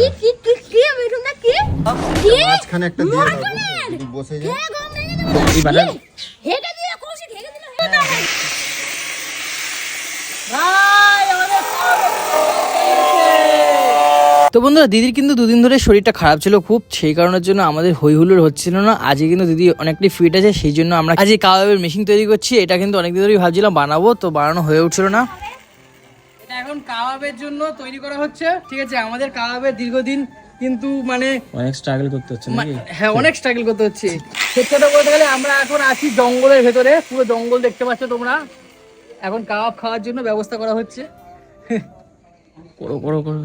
কি কি কি কি মিঠুন দা কি? কি? মাঝখানে একটা দিয়ে বসে যায় হে গম ভেঙে দেবো এই দিয়ে কৌশিক হেগে দিল হেগে দাও তো বন্ধুরা দিদির কিন্তু দুদিন ধরে শরীরটা খারাপ ছিল খুব সেই কারণের জন্য আমাদের হই হুল্লোড় হচ্ছিল না। আজকে কিন্তু দিদি অনেকটাই ফিট আছে সেই জন্য আমরা আজকে কাবাবের মেশিন তৈরি করছি। এটা কিন্তু অনেকদিন ধরেই ভাবছিলাম বানাবো তো বানানো হয়ে উঠছিল না। এখন কাবাবের জন্য তৈরি করা হচ্ছে। ঠিক আছে আমাদের কাবাবের দীর্ঘদিন কিন্তু মানে অনেক স্ট্রাগল করতে হচ্ছে হ্যাঁ অনেক স্ট্রাগল করতে হচ্ছে। সত্যি কথা বলতে গেলে আমরা এখন আছি জঙ্গলের ভেতরে পুরো জঙ্গল দেখতে পাচ্ছ তোমরা। এখন কাবাব খাওয়ার জন্য ব্যবস্থা করা হচ্ছে। করো করো করো।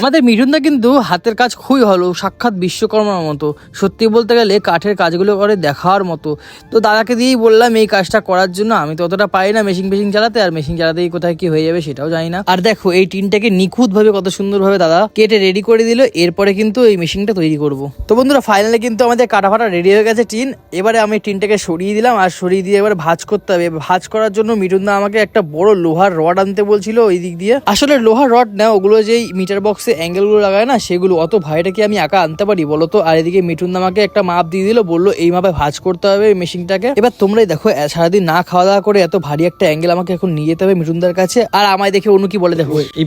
আমাদের মিঠুনদা কিন্তু হাতের কাজ খুবই ভালো সাক্ষাৎ বিশ্বকর্মার মতো। সত্যি বলতে গেলে কাঠের কাজগুলো করে দেখার মতো। তো দাদাকে দিয়েই বললাম, এই কাজটা করার জন্য আমি তো অতটা পাই না মেশিন মেশিন চালাতে, আর মেশিন চালাতেই কোথায় কি হয়ে যাবে সেটাও জানি না। আর দেখো, এই টিনটাকে নিখুঁত ভাবে কত সুন্দরভাবে দাদা কেটে রেডি করে দিল, এরপরে কিন্তু এই মেশিনটা তৈরি করব। তো বন্ধুরা ফাইনালি কিন্তু আমাদের কাটা ফাটা রেডি হয়ে গেছে টিন। এবারে আমি টিনটাকে সরিয়ে দিলাম, আর সরিয়ে দিয়ে এবার ভাঁজ করতে হবে। ভাঁজ করার জন্য মিঠুনদা আমাকে একটা বড় লোহার রড আনতে বলছিল ওই দিক দিয়ে। আসলে লোহার রড না, ওগুলো যেই মিটার বক্সে অ্যাঙ্গেলগুলো লাগায় না সেগুলো অত ভাইটা কি আমি একা আনতে পারি বলো তো আর এদিকে মিঠুন আমাকে একটা মাপ দিয়ে দিল বলল এই মাপে ভাঁজ করতে হবে এই মেশিনটাকে এবার তোমরাই দেখো সারাদিন না খাওয়া দাওয়া করে এত ভারী একটা অ্যাঙ্গেল আমাকে এখন নিয়ে যেতে হবে মিঠুনদার কাছে। আর আমায় দেখে অনু কি বলে দেখো। এই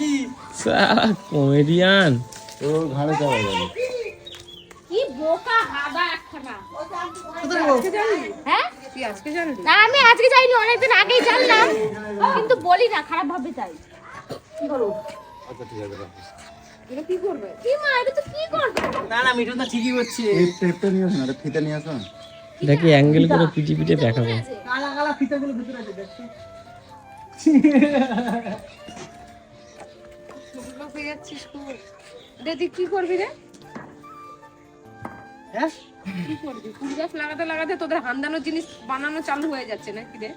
কি? কমেডিয়ান তো ঘাড়ে যাওয়া যাবে কি বোকা একখানা। হ্যাঁ? না আমি আজকে যাইনি অনেকদিন আগেই জানলাম কিন্তু বলি না খারাপ ভাবে যাই আচ্ছা ঠিক আছে রাখো। কি মা এটা তো কি করবে? না না মিঠুন ঠিকই করছে এই টেপটা নিয়ে আসো না এটা ফিতে নিয়ে আসো দেখি অ্যাঙ্গেল করে পিটি পিটে দেখাবো। কালা কালা ফিতাগুলো ভিতরে আছে দেখছ। দিদি কি করবি রে? হ্যাঁ? কি করবি? ফুল গাছ লাগাতে লাগাতে তোদের হান্দানোর জিনিস বানানো চালু হয়ে যাচ্ছে নাকি রে?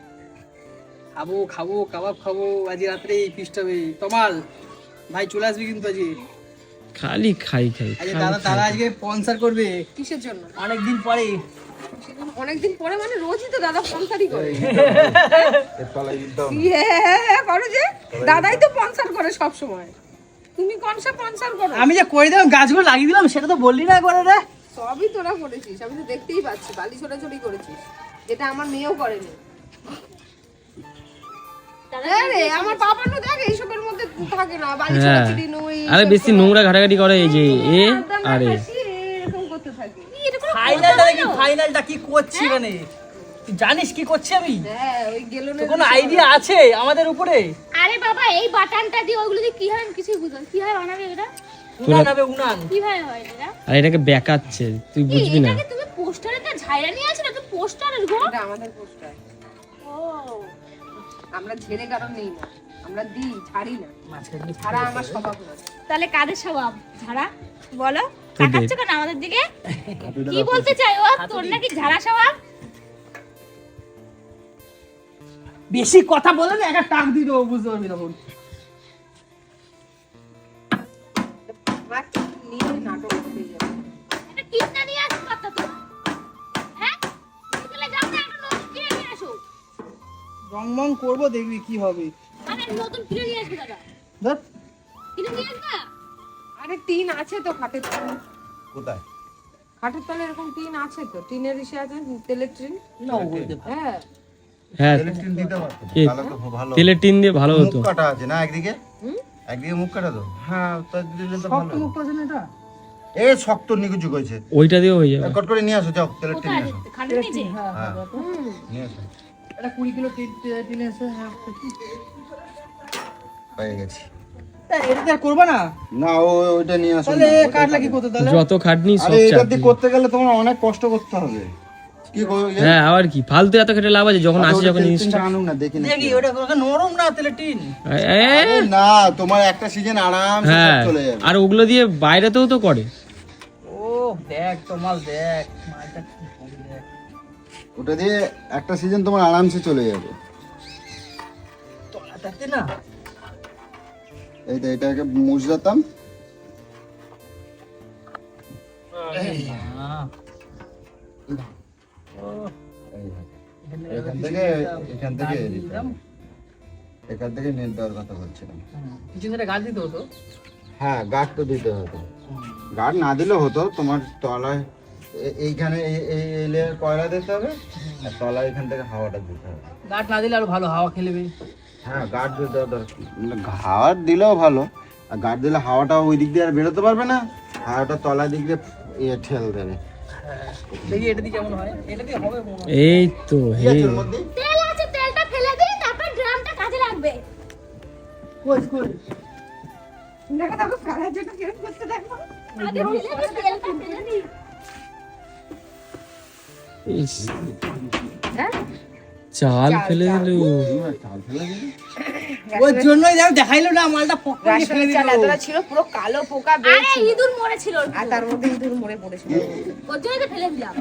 খাব খাব কাবাব খাব আজ রাত্রে ফিস্ট হবে। তমাল ভাই চলে আসবি কিন্তু আজকে। খালি খাই খাই দাদা তারা আজকে স্পন্সর করবে। কিসের জন্য? অনেকদিন পরে। অনেকদিন পরে মানে রোজই তো দাদা স্পন্সারই করে। এর তলায় দাও না। ইয়ে, করো যে। দাদাই তো স্পন্সর করে সব সময় তুমি কোন সব স্পন্সর করো? আমি যে করে দিলাম গাছগুলো লাগিয়ে দিলাম সেটা তো বললি না একবারে রে। সবই তোরা করেছিস আমি তো দেখতেই পাচ্ছি বালি ছোটাছুটি করেছিস। যেটা আমার মেয়েও করেনি। আরে আমার বাবা না দেখ এইসবের মধ্যে থাকে না বালি ছোটাছুটি নই আরে বেশি নোংরা ঘাটাঘাটি করে এই যে এ আরে। এরকম করতে থাকে। ফাইনালটা দেখি ফাইনালটা কি করছি মানে? তুই জানিস কি করছি আমি? হ্যাঁ কোনো আইডিয়া আছে আমাদের উপরে? আরে বাবা এই বাটনটা দিয়ে ওইগুলো দিয়ে কি হয় আমি কিছুই বুঝলাম কি হয় বানাবে এটা উনান কীভাবে হয় এটা? আর এটাকে বেকাচ্ছে তুই বুঝবি না। এটাকে তুমি পোস্টারে তো ঝাইরা নিয়ে না তো পোস্টারের গো। এটা আমাদের পোস্টার। ও। আমরা ঝেড়ে কারণ নেই না আমরা দিই না। আমার স্বভাব না তাহলে কাদের স্বভাব? ঝাড়া বলো। তাকাচ্ছ কেন আমাদের দিকে? কি বলতে চাই ও? তোর নাকি ঝাড়া স্বভাব? বেশি কথা বলে না একটা টাক দিয়ে দেবো বুঝতে পারবি তখন নিয়ে নাটক হয়ে যাবে। এটা কিনতে নিয়ে আসো কথা তো? হ্যাঁ? বিকেলে যাও না একটা নতুন কিনে নিয়ে আসো। রং মং করব দেখবি কি হবে। আরে নতুন কিনে নিয়ে আসবে দাদা। ধর। কিনে নিয়ে আসবা? আরে টিন আছে তো খাটের তলে। কোথায়? খাটের তলে এরকম টিন আছে তো। টিনের ইসে আছে তেলের টিন। না বলতে পারে। হ্যাঁ। হ্যাঁ। ইলেকট্রিক দিতে পারতো। তাহলে তো ভালো তেলের টিন দিয়ে ভালো হতো। কাটা আছে না একদিকে? একদিকে মুখ কাটা তো? হ্যাঁ তার দিলে তো ভালো। শক্ত মুখ আছে না এটা? এ শক্ত নিকুচু করেছে। ওইটা হয়ে যাবে। কট করে নিয়ে আসো যাও তেলের টিন নিয়ে আসো। নিচে হ্যাঁ হ্যাঁ নিয়ে আসো। এটা কুড়ি কিলো টিনে এসে হ্যাঁ। পেয়ে গেছি। এটা দিয়ে না? না ও ওইটা নিয়ে আসো তাহলে না, ওইটা কাটলা কি কাটে। করতে তাহলে? যত খাটনি সব এটা দিয়ে করতে গেলে তোমার অনেক কষ্ট করতে হবে? হ্যাঁ আবার কি? ফালতু এত খেটে লাভ আছে যখন আচ্ছা, আসে যখন আনুক না দেখি দেখি ওটা নরম না তেলের টিন? এ, না তোমার একটা সিজন আরাম হ্যাঁ চলে যাবে। আর ওগুলো দিয়ে বাইরেতেও তো করে। ও দেখ তোমাল দেখ ওটা দিয়ে একটা সিজন তোমার আরামসে চলে যাবে। তলাটাতে না? এই তো এটাকে মুছতাম এখান থেকে এখান থেকে এখান থেকে নেট দেওয়ার কথা বলছিলাম পিছন গাছ দিতে হতো? হ্যাঁ গার্ড তো দিতে হতো। গার্ড না দিলেও হতো তোমার তলায় এইখানে এই লেয়ার কয়লা দিতে হবে? আর তলায় এখান থেকে হাওয়াটা দিতে হবে। গাছ না দিলে আরও ভালো হাওয়া খেলেবে হ্যাঁ গার্ড দিতে দরকার হাওয়া দিলেও ভালো আর গার্ড দিলে হাওয়াটা ওই দিক দিয়ে আর বেরোতে পারবে না। হাওয়াটা তলার দিক দিয়ে ইয়ে ঠেল দেবে। হয়। মনে হয়। এই তো মধ্যে? তেল আছে তেলটা ফেলে দিই তারপর ড্রামটা কাজে লাগবে। দেখো দেখো ফেলার জন্য কীরকম করতে দেখো। আগে ফেলে দিই, তেলটা ফেলে দিই চাল ফেলে দিল। চাল ফেলে দিবি? ওর জন্যই দেখ দেখাইলো না মালটা পক ফেলে দিল। এতটা ছিল পুরো কালো পোকা আরে ইঁদুর মরেছিল ওর আর তার মধ্যে ইঁদুর মরে পড়েছিল। ওর জন্যই তো ফেলে দিলাম।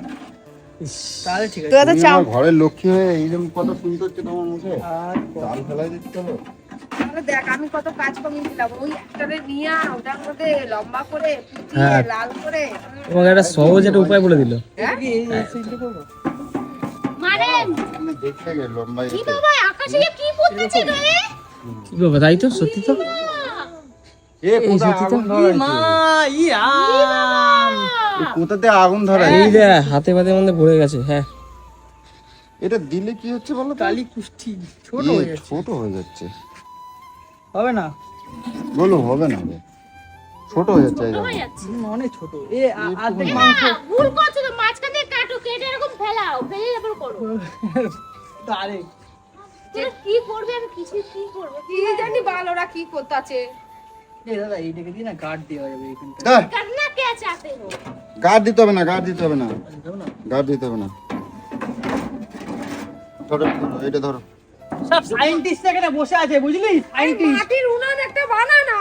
তাহলে ঠিক আছে। তো এত তুমি চাপ আমার ঘরের লক্ষ্মী হয়ে এইরকম কথা শুনতে হচ্ছে তোমার মুখে? চাল ফেলাই দিতে দেখ আমি কত কাজ কমিয়ে দিলাম। ওই একটারে নিয়ে ওটার মধ্যে লম্বা করে হ্যাঁ। লাল করে। তোমাকে একটা সহজ একটা উপায় বলে দিল। হ্যাঁ? মানে দেখতে গেল লম্বাই কি বাবা আকাশে কি পড়তেছে রে কি বাবা তাই তো সত্যি তো? এ ইয়া কোথাতে আগুন ধরাই এই যে হাতে পাতে মধ্যে ভরে গেছে হ্যাঁ। এটা দিলে কি হচ্ছে বলো? কালি কুষ্টি ছোট এ, হয়ে যাচ্ছে। ছোট হয়ে যাচ্ছে। হবে না? বলো হবে না। ছোট হয়ে যাচ্ছে অনেক ছোট। এ আ- অর্ধেক মাংস। ভুল করছ তো মাঝখান কাটো কেটে এরকম ফেলাও ফেলে তারপর করো। তারে যে কি করবে আমি কি জানি গার্ড দেওয়া দিতে হবে না গার্ড দিতে হবে না। দিতে হবে না? ধরো সব সায়েন্টিস্ট এখানে বসে আছে বুঝলি? মাটির উনান একটা বানা না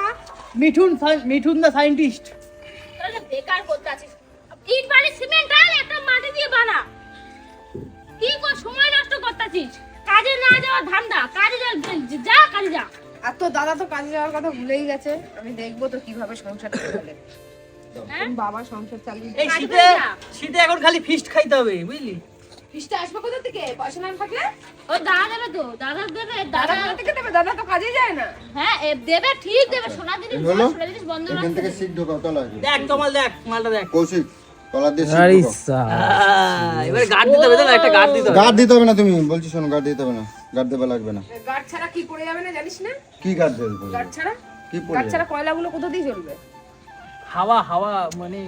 মিঠুন মিঠুন দা সায়েন্টিস্ট তাহলে বেকার করতে আছিস। ইট বালি সিমেন্ট আর একটা মাটি দিয়ে বানা। কি কর সময় নষ্ট করতে আছিস? কাজে না যাওয়া ধান্দা কাজে যা যা কাজে যা। আর তো দাদা তো কাজে যাওয়ার কথা ভুলেই গেছে। আমি দেখব তো কীভাবে সংসার চলে। হ্যাঁ? বাবা সংসার চালিয়ে এই শীতে শীতে এখন খালি ফিস্ট খাইতে হবে বুঝলি? ফিসটা আসবে কোথা থেকে? পয়সা না থাকলে? ও দাদা দেবে তো দাদা দেবে দাদা দাদা কোথা থেকে দেবে? দাদা তো কাজে যায় না। হ্যাঁ দেবে ঠিক দেবে সোনা জিনিস সোনা জিনিস বন্ধ এখান থেকে সিট ঢোকাও তলায় দেখ তোমাল দেখ মালটা দেখ। কৌশিক তলার দিয়ে আরে ঢোকাও সা- আহ, এবার গার্ড দিতে হবে তো একটা গার্ড দিতে হবে। গার্ড দিতে হবে না তুমি বলছি শোনো গার্ড দিতে হবে না। গার্ড দেবা লাগবে না। গার্ড ছাড়া কি পড়ে যাবে না জানিস না? কি গার্ড দেবে গার্ড ছাড়া? কি গার্ড ছাড়া কয়লাগুলো কোথা দিয়ে চলবে হাওয়া হাওয়া মানে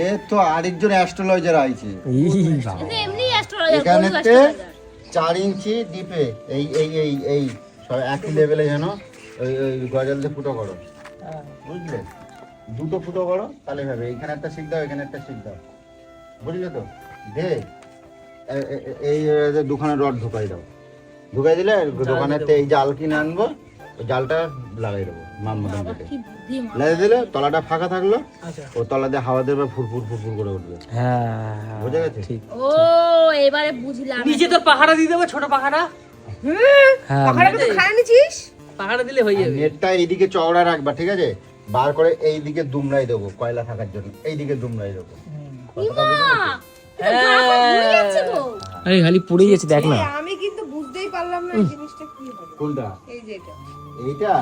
এ তো আরেকজন অ্যাস্ট্রোলজার আইছে। ই বাবা। এমনি অ্যাস্ট্রোলজার এখানেতে চার ইঞ্চি ডিপে এই এই এই এই সব একই লেভেলে যেন ওই ওই গজাল দিয়ে ফুটো করো। বুঝলে? দুটো ফুটো করো তাহলে হবে। এইখানে একটা শিখ দাও এখানে একটা শিখ দাও। বুঝলে তো? দে এই দুখানা রড ঢুকাই দাও। ঢুকাই দিলে দোকানের এই জাল কিনে আনব ওই জালটা লাগাই দেবো মান মতন। লাগিয়ে দিলে তলাটা ফাঁকা থাকল আচ্ছা। ও তলা দিয়ে হাওয়া দেবে ফুরফুর ফুরফুর করে উঠবে। হ্যাঁ বুঝে গেছে? ঠিক ও এবারে বুঝলাম। নিচে তো পাহাড়া দিয়ে দেবো ছোট পাহাড়া হ্যাঁ পাখাটাকে তো খায় নিছিস পাহাড়া দিলে হয়ে যাবে। নেটটা এইদিকে চওড়া রাখবা ঠিক আছে? বার করে এই দিকে দুমড়াই দেবো কয়লা থাকার জন্য। এই দিকে দুমড়াই দেবো। গেছো? আরে খালি যাচ্ছে দেখ না। আমি কিন্তু বুঝতেই পারলাম না জিনিসটা কি হবে। কোনটা? এই যে এটা। এইটা?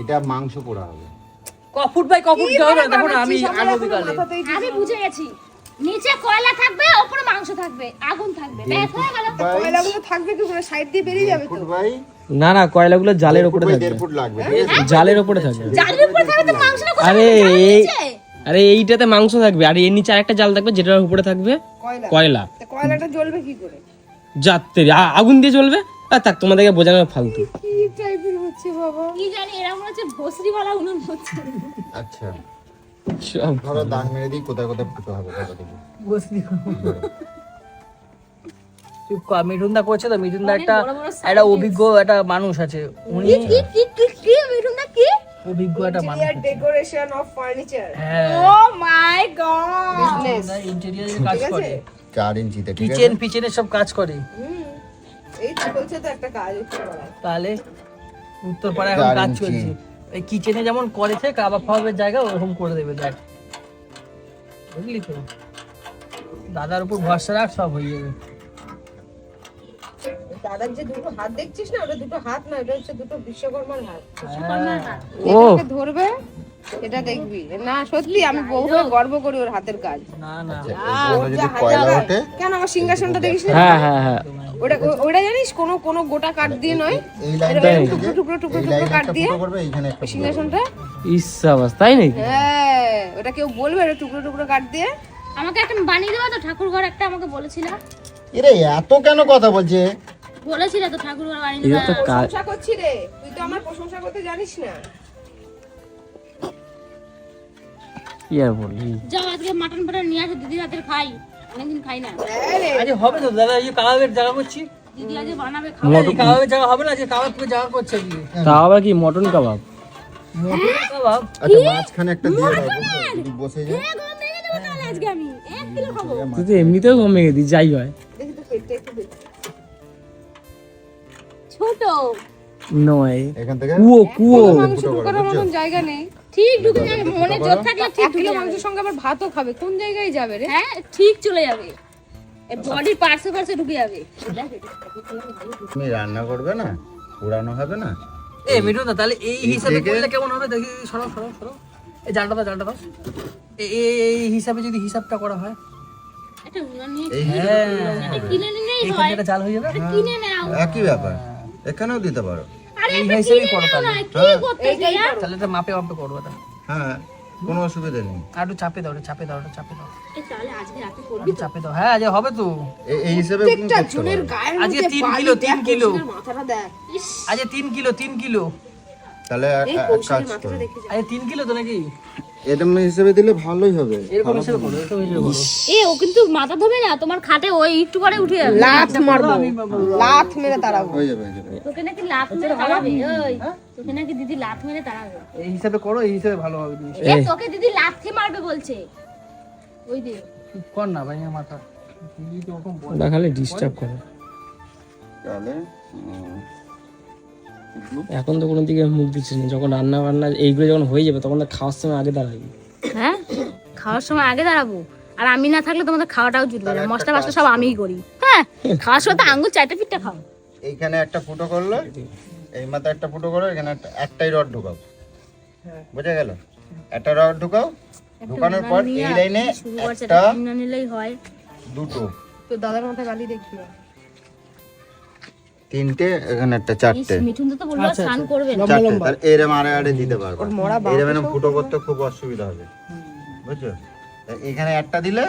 এটা মাংস পোড়া হবে। ক ফুট বাই ক ফুট কি কি হবে করে দেখো না আমি মাথাতেই আমি বুঝে গেছি। নিচে কয়লা থাকবে উপরে মাংস থাকবে আগুন থাকবে। ব্যাস হয়ে গেল। কয়লাগুলো থাকবে কি করে সাইড দিয়ে বেরিয়ে যাবে তো? বাই না না কয়লাগুলো জালের উপরে থাকবে। ফুট লাগবে। জালের উপরে থাকবে। জালের আরে এই আরে এইটাতে মাংস থাকবে। আর এর নিচে আরেকটা জাল থাকবে যেটার উপরে থাকবে কয়লা। কয়লা। তা কয়লাটা জ্বলবে কি করে? যাত্রে আগুন দিয়ে জ্বলবে? আর থাক তোমাদেরকে বোঝানো ফালতু। কি টাইপের হচ্ছে বাবা? কি জানি এরা হচ্ছে ভোসরিওয়ালা উনুন হচ্ছে। আচ্ছা। সব। ধরো দাগ মেরে দিই কোথায় কোথায় ফুটো হবে কথা চুপ কর মিঠুনদা করছে তো একটা একটা অভিজ্ঞ একটা মানুষ আছে উনি অভিজ্ঞ একটা মানুষ ডেকোরেশন অফ ফার্নিচার হ্যাঁ। ও মাই গড বিজনেস ইন্টেরিয়ারের কাজ করে। চার ইঞ্চিতে কিচেন পিচেনের সব কাজ করে। এই তো তো একটা কাজ তাহলে উত্তরপাড়ায় এখন কাজ চলছে। এই কিচেনে যেমন করেছে কাবাব ফাবাবের জায়গা ওরকম করে দেবে দেখ। বুঝলি তো? দাদার উপর ভরসা রাখ সব হয়ে যাবে। দাদার যে দুটো হাত দেখছিস না ওটা দুটো হাত না এটা হচ্ছে দুটো বিশ্বকর্মার হাত। এটাকে ধরবে এটা দেখবি। না সত্যি আমি বউকে গর্ব করি ওর হাতের কাজ। না না। ওগুলো যদি কয়লা ওঠে? কেন আমার সিংহাসনটা দেখিস না? হ্যাঁ হ্যাঁ হ্যাঁ। ওটা ওটা জানিস কোনো কোনো গোটা কাঠ দিয়ে নয়। টুকরো টুকরো টুকরো টুকরো কাঠ দিয়ে। সিংহাসনটা। ইসাবাস তাই নাকি? হ্যাঁ ওটা কেউ বলবে এটা টুকরো টুকরো কাঠ দিয়ে? আমাকে একটা বানিয়ে দেবো তো? ঠাকুর ঘর একটা আমাকে বলেছিল। এরে এত কেন কথা বলছে? বলেছিল তো ঠাকুর দেবো তো কাজ প্রশংসা করছি রে। তুই তো আমার প্রশংসা করতে জানিস না। কি আর বলি যাও আজকে মাটন ফাটন নিয়ে আসো দিদি খাই। অনেকদিন খাই না। হ্যাঁ হবে তো দাদা এই যে কাবাবের জায়গা করছি। দিদি আজকে বানাবে এই কাবাবের জায়গা হবে না যে কাবাব করে জায়গা করছে কি কি মটন কাবাব? মটন কাবাব? আচ্ছা মাঝখানে একটা দিয়ে দাও বসে খাব। তুই এমনিতেও কমে গেছি যাই হয়। ছোট নয়। এখান থেকে? কুয়ো কুয়ো। মাংস ঢোকানোর মতন জায়গা নেই। ঠিক ঢুকে যাবে মনে জোর থাকলে ঠিক কিলো মাংসের সঙ্গে আবার ভাতও খাবে। কোন জায়গায় যাবে রে? হ্যাঁ ঠিক চলে যাবে। বডির পার্শ্বে পার্শ্বে ঢুকে যাবে। তুমি রান্না করবে না? পুরানো হবে না? এ মিঠুন দা তাহলে এই হিসাবে করলে কেমন হবে? দেখি সরো সরো সরো। এই জানটা দাও জানটা দাও। এ- এ- এই হিসাবে যদি হিসাবটা করা হয়। একটা নিয়ে হ্যাঁ কিনে নিলেই হয়। থেকে জাল হয়ে যাবে? কিনে নাও একই ব্যাপার। এখানেও দিতে পারো। এই হিসেবেই করো তাহলে। না কি করতেছিস হ্যাঁ? তাহলে এটা মাপে মাপে করব এটা হ্যাঁ কোনো অসুবিধা নেই। আর একটু চাপে দাও চাপে দাও চাপে দাও। আজকে চাপে দাও। হ্যাঁ আজ হবে তো। এই হিসেবে আজকে তিন কিলো, তিন কিলো। কৌশিকের মাথাটা দেখ। ইস। আজ তিন কিলো তিন কিলো। তাহলে এক- কাজ করো। আজ তিন কিলো তো নাকি? এরকম হিসেবে দিলে ভালোই হবে। এরকম হিসেবে করো এরকম হিসেবে করো। এ ও কিন্তু মাথা ধোবে না তোমার খাটে ওই একটু করে উঠে যাবে। লাথ মারবো। লাথ মেরে তাড়াবো। হয়ে যাবে হয়ে যাবে। তোকে নাকি লাত মেরে তাড়াবে ওই। তোকে নাকি দিদি লাত মেরে তাড়াবে। এই হিসাবে করো এই হিসাবে ভালো হবে জিনিস এ তোকে দিদি লাথি মারবে বলছে। ওই দে। চুপ কর না ভাই আমার মাথা। তুই তো বল। ওটা ডিস্টার্ব করে। তাহলে এখন তো কোনো দিকে মুখ দিচ্ছে না। যখন রান্না বান্না এইগুলো যখন হয়ে যাবে তখন তো খাওয়ার সময় আগে দাঁড়াবি। হ্যাঁ? খাওয়ার সময় আগে দাঁড়াবো। আর আমি না থাকলে তোমাদের খাওয়াটাও জুটবে না। মশলা মশলা সব আমিই করি। হ্যাঁ? খাওয়ার সময় তো আঙ্গুল চারটে পিঠটা খাও। এইখানে একটা ফুটো করল এই মাথায় একটা ফুটো করো এখানে একটা একটাই রড ঢুকাও। বুঝা গেল? একটা রড ঢুকাও ঢুকানোর পর এই লাইনে একটা নিলেই হয়। দুটো। তো দাদার মাথায় গালি দেখবি তিনটে এখানে একটা চারটে। মিঠুন তো বলল স্নান করবে না। চারটে। তাহলে এরম আড়ে আড়ে দিতে পারব এরম এরম ফুটো করতে খুব অসুবিধা হবে। বুঝছ? এখানে একটা দিলে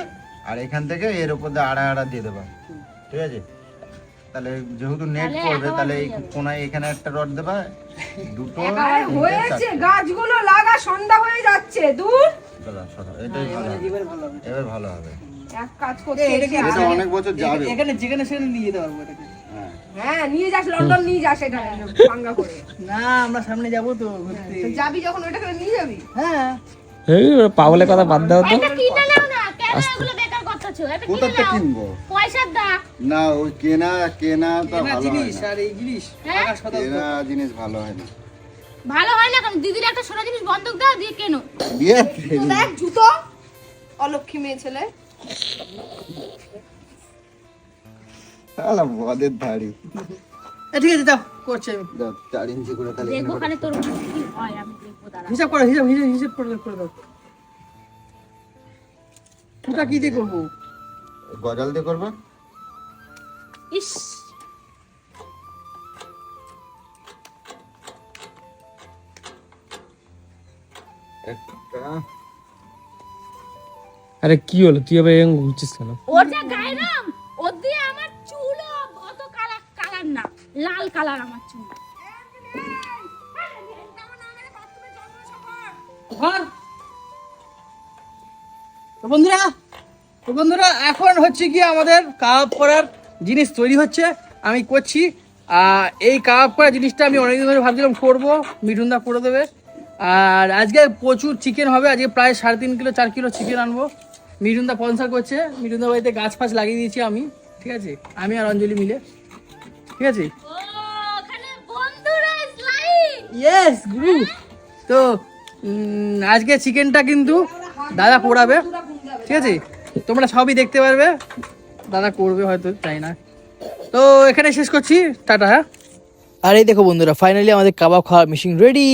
আর এখান থেকে এর উপর দিয়ে আড়া আড়া দিয়ে দেবা। ঠিক আছে? তাহলে যেহেতু নেট পড়বে তাহলে এই কোনায় এখানে একটা রড দেবা। দুটো হয়েছে গাছগুলো লাগা সন্ধ্যা হয়ে যাচ্ছে দূর। এটাই ভালো এবার ভালো হবে। এক কাজ করতে এটা অনেক বছর যাবে। এখানে যেখানে সেখানে নিয়ে যেতে পারব এটাকে হ্যাঁ হ্যাঁ নিয়ে যাস লন্ডন নিয়ে যাস এটা করে। না আমরা সামনে যাব তো ঘুরতে। যাবি যখন ওইটাকে নিয়ে যাবি? হ্যাঁ। এই পাগলের কথা বাদ দাও তো। নাও না কেন এগুলো বেকার কিনবো? পয়সার দা না ওই কেনা কেনা তো ভালো জিনিস আর এই জিনিস হ্যাঁ? কেনা জিনিস ভালো হয় না। ভালো হয় না কারণ দিদির একটা সোনা জিনিস বন্ধক দাও দিয়ে কেনো। বিয়ে দেখ জুতো। অলক্ষী মেয়ে ছেলে। শালা বদের ধাড়ি। ঠিক আছে যাও করছি আমি। দাও, চার ইঞ্চি করে তাহলে দেখব ওখানে তোর কি হয় আমি দেখব দাঁড়া। হিসাব করো হিসাব হিসাব হিসাব করে দাও, করে দাও। ওটা কি দিয়ে করব? গজাল দিয়ে করবা? ইস। একটা। আরে কি হলো? তুই আবার এরকম ঘুরছিস কেন? ওর যা গায়ের রং ওর দিয়ে আমার কালার না, লাল কালার আমার চুল। বন্ধুরা বন্ধুরা, এখন হচ্ছে কি আমাদের কাবাব করার জিনিস তৈরি হচ্ছে, আমি করছি। এই কাবাব করা জিনিসটা আমি অনেকদিন ধরে ভাবছিলাম করব মিঠুনদা করে দেবে। আর আজকে প্রচুর চিকেন হবে, আজকে প্রায় সাড়ে তিন কিলো, চার কিলো চিকেন আনব। মিঠুনদা স্পন্সার করছে মিঠুনদা বাড়িতে গাছ ফাছ লাগিয়ে দিয়েছি আমি, ঠিক আছে? আমি আর অঞ্জলি মিলে। ঠিক আছে? ইয়েস গুরু। তো আজকে চিকেনটা কিন্তু দাদা পোড়াবে। ঠিক আছে? তোমরা সবই দেখতে পারবে। দাদা করবে হয়তো তাই না। তো এখানে শেষ করছি। টাটা। হ্যাঁ আর এই দেখো বন্ধুরা ফাইনালি আমাদের কাবাব খাওয়ার মেশিন রেডি